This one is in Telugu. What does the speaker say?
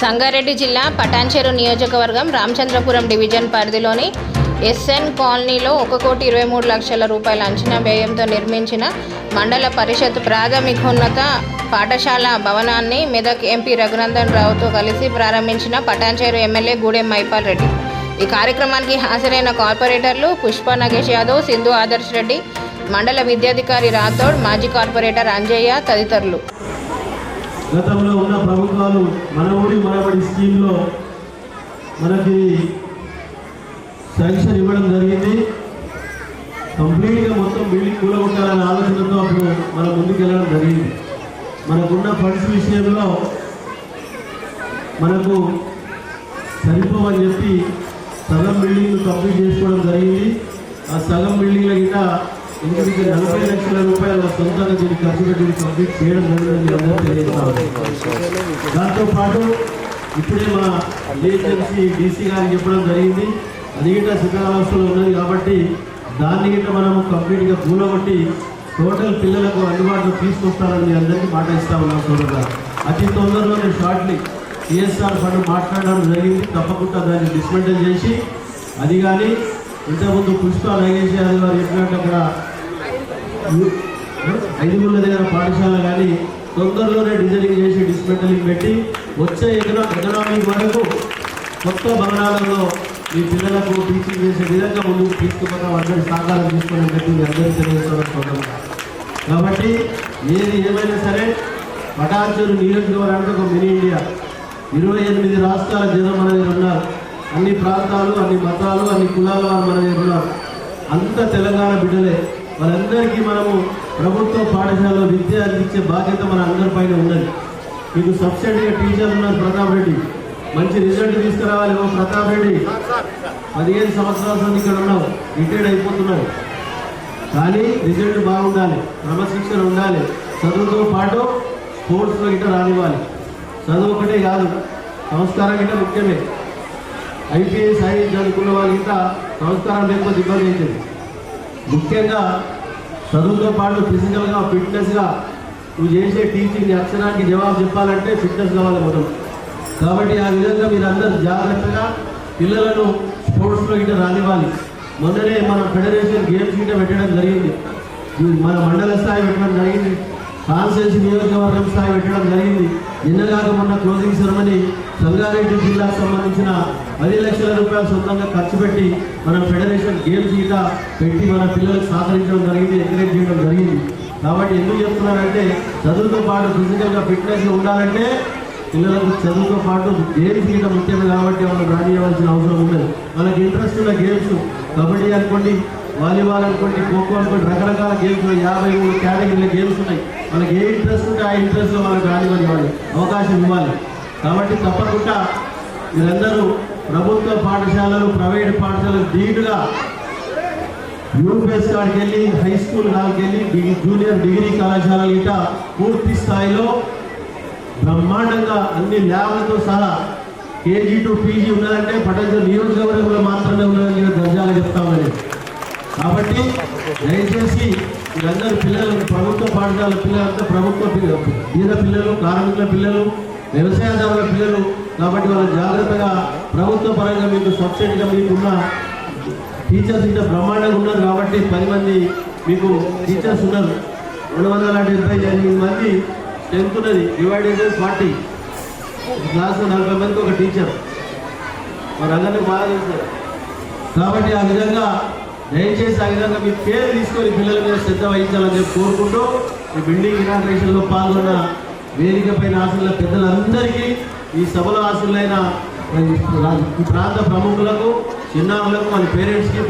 సంగారెడ్డి జిల్లా పటాన్చెరు నియోజకవర్గం రామచంద్రపురం డివిజన్ పరిధిలోని ఎస్ఎన్ కాలనీలో ఒక కోటి ఇరవై మూడు లక్షల రూపాయల అంచనా వ్యయంతో నిర్మించిన మండల పరిషత్ ప్రాథమికోన్నత పాఠశాల భవనాన్ని మెదక్ ఎంపీ రఘునందన్ రావుతో కలిసి ప్రారంభించిన పటాన్చేరు ఎమ్మెల్యే గూడెం మైపాల్ రెడ్డి. ఈ కార్యక్రమానికి హాజరైన కార్పొరేటర్లు పుష్ప నగేష్ యాదవ్ సింధు ఆదర్శ్ రెడ్డి మండల విద్యాధికారి రాథోడ్ మాజీ కార్పొరేటర్ అంజయ్య తదితరులు. గతంలో ఉన్న ప్రభుత్వాలు మన ఊరి మనబడి స్కీమ్లో మనకి శాంక్షన్ ఇవ్వడం జరిగింది. కంప్లీట్గా మొత్తం బిల్డింగ్ కూలగొట్టాలనే ఆలోచనతో అప్పుడు మనం ముందుకెళ్ళడం జరిగింది. మనకున్న ఫండ్స్ విషయంలో మనకు సరిపోవని చెప్పి సగం బిల్డింగ్ కంప్లీట్ చేసుకోవడం జరిగింది. ఆ సగం బిల్డింగ్ల గిట్ట ఇంకొక నలభై లక్షల రూపాయల సొంతంగా దీన్ని ఖర్చు పెట్టి కంప్లీట్ చేయడం జరిగిందని అందరూ దాంతో పాటు ఇప్పుడే మా ఏజెన్సీ డీసీ గారికి చెప్పడం జరిగింది. అది గిట్ట శిఖరావస్థలో ఉన్నది కాబట్టి దాన్ని గిట్ట మనము కంప్లీట్గా కూలగొట్టి టోటల్ పిల్లలకు అందుబాటులో తీసుకొస్తారని మీ అందరికీ మాట ఇస్తా ఉన్నాం చూడగా అతి తొందరలోనే షార్ట్లీ సిఎస్ఆర్ ఫండ్ మాట్లాడడం జరిగింది. తప్పకుండా దాన్ని డిస్మెంటల్ చేసి అది కానీ ఇంతకుముందు పుష్ప నాగేష్ యాదవ్ గారు చెప్పినట్టు అక్కడ ఐదుగుళ్ళ దగ్గర పాఠశాల కానీ తొందరలోనే డిజైనింగ్ చేసి డిస్మెంటలింగ్ పెట్టి వచ్చే ఎకనా ఎకనామిక్ వరకు కొత్త భవనాలలో మీ పిల్లలకు టీచింగ్ చేసే విధంగా ముందుకు తీసుకుపోతాం. అందరి సహకారం తీసుకొని చెప్పి మీ అందరికీ కాబట్టి ఏది ఏమైనా సరే పటాచూరు నియోజకవర్గానికి ఒక మినీ ఇండియా ఇరవై ఎనిమిది రాష్ట్రాల జనం మన దగ్గర ఉన్నారు. అన్ని ప్రాంతాలు అన్ని మతాలు అన్ని కులాల వారు మన దగ్గర ఉన్నారు. అంత తెలంగాణ బిడ్డలే. వాళ్ళందరికీ మనము ప్రభుత్వ పాఠశాలలో విద్య అందించే బాధ్యత మన అందరిపైన ఉన్నది. మీకు సబ్సిడీగా టీచర్ ఉన్నారు ప్రతాప్ రెడ్డి. మంచి రిజల్ట్ తీసుకురావాలి ఓ ప్రతాప్ రెడ్డి. పదిహేను సంవత్సరాల నుండి ఇక్కడ ఉన్నావు. రిటైర్డ్ అయిపోతున్నావు. కానీ రిజల్ట్ బాగుండాలి. క్రమశిక్షణ ఉండాలి. చదువుతో పాటు స్పోర్ట్స్లో గిట్ట రానివ్వాలి. చదువు ఒకటే కాదు సంస్కారం గిట్ట ముఖ్యమే. ఐపీఎస్ ఐ చదువుకున్న వాళ్ళ గిట్ట సంస్కారం లేకపోతే ఇబ్బంది అవుతుంది. ముఖ్యంగా చదువుతో పాటు ఫిజికల్గా ఫిట్నెస్గా నువ్వు చేసే టీచింగ్ అక్షరానికి జవాబు చెప్పాలంటే ఫిట్నెస్ కావాలి మనం కాబట్టి ఆ విధంగా మీరందరూ జాగ్రత్తగా పిల్లలను స్పోర్ట్స్లో గిట్ట రానివ్వాలి. మొన్ననే మన ఫెడరేషన్ గేమ్స్ గిట్ట పెట్టడం జరిగింది. ఇది మన మండల స్థాయి పెట్టడం జరిగింది. కాన్స్టెన్సీ నియోజకవర్గం స్థాయి పెట్టడం జరిగింది. నిన్నగాక మొన్న క్లోజింగ్ సెరమనీ సంగారెడ్డి జిల్లాకు సంబంధించిన పది లక్షల రూపాయలు సొంతంగా ఖర్చు పెట్టి మనం ఫెడరేషన్ గేమ్స్ గిట్ట పెట్టి మన పిల్లలకు సహకరించడం జరిగింది ఎంకరేజ్ చేయడం జరిగింది. కాబట్టి ఎందుకు చెప్తున్నానంటే చదువుతో పాటు ఫిజికల్గా ఫిట్నెస్గా ఉండాలంటే పిల్లలకు చదువుతో పాటు గేమ్స్ గీత ముఖ్యమే కాబట్టి వాళ్ళు రానివ్వాల్సిన అవసరం ఉండదు. వాళ్ళకి ఇంట్రెస్ట్ ఉన్న గేమ్స్ కబడ్డీ అనుకోండి వాలీబాల్ అనుకోండి ఖోఖో అనుకోండి రకరకాల గేమ్స్ యాభై మూడు కేటగిరీల గేమ్స్ ఉన్నాయి. వాళ్ళకి ఏ ఇంట్రెస్ట్ ఉంటే ఆ ఇంట్రెస్ట్లో వాళ్ళకి రానివ్వాలి అవకాశం ఇవ్వాలి. కాబట్టి తప్పకుండా మీరందరూ ప్రభుత్వ పాఠశాలలు ప్రైవేట్ పాఠశాలలు ధీటుగా యూపీఎస్ కాడికి వెళ్ళి హై స్కూల్ కాడికి వెళ్ళి డిగ్రీ జూనియర్ డిగ్రీ కళాశాలలు ఇట పూర్తి స్థాయిలో బ్రహ్మాండంగా అన్ని ల్యాబ్లతో సహా కేజీ టు పీజీ ఉన్నదంటే పటంచర్ నియోజకవర్గంలో మాత్రమే ఉన్నదని దర్జాలు చెప్తామని. కాబట్టి దయచేసి మీరందరూ పిల్లలు ప్రభుత్వ పాఠశాల పిల్లలంతా ప్రభుత్వ పిల్ల- బీద పిల్లలు కార్మికుల పిల్లలు వ్యవసాయదారుల పిల్లలు కాబట్టి వాళ్ళు జాగ్రత్తగా ప్రభుత్వ పరంగా మీకు సబ్సిడీగా మీకున్న టీచర్స్ ఇంకా బ్రహ్మాండంగా ఉన్నారు కాబట్టి పది మంది మీకు టీచర్స్ ఉన్నారు. రెండు వందల డెబ్బై ఎనిమిది మంది టెన్త్ ఉన్నది డివైడెడ్ ఫార్టీ. క్లాస్లో నలభై మందికి ఒక టీచర్. మరి అందరినీ బాగా కాబట్టి ఆ విధంగా దయచేసి ఆ విధంగా మీ పేరు తీసుకొని పిల్లల మీద శ్రద్ధ వహించాలని చెప్పి కోరుకుంటూ ఈ బిల్డింగ్ ఇనాగ్రేషన్లో పాల్గొన్న వేదిక పైన ఆశల పెద్దలందరికీ ఈ సభలో ఆశలైన ఈ ప్రాంత ప్రముఖులకు చిన్నారులకు మన పేరెంట్స్కి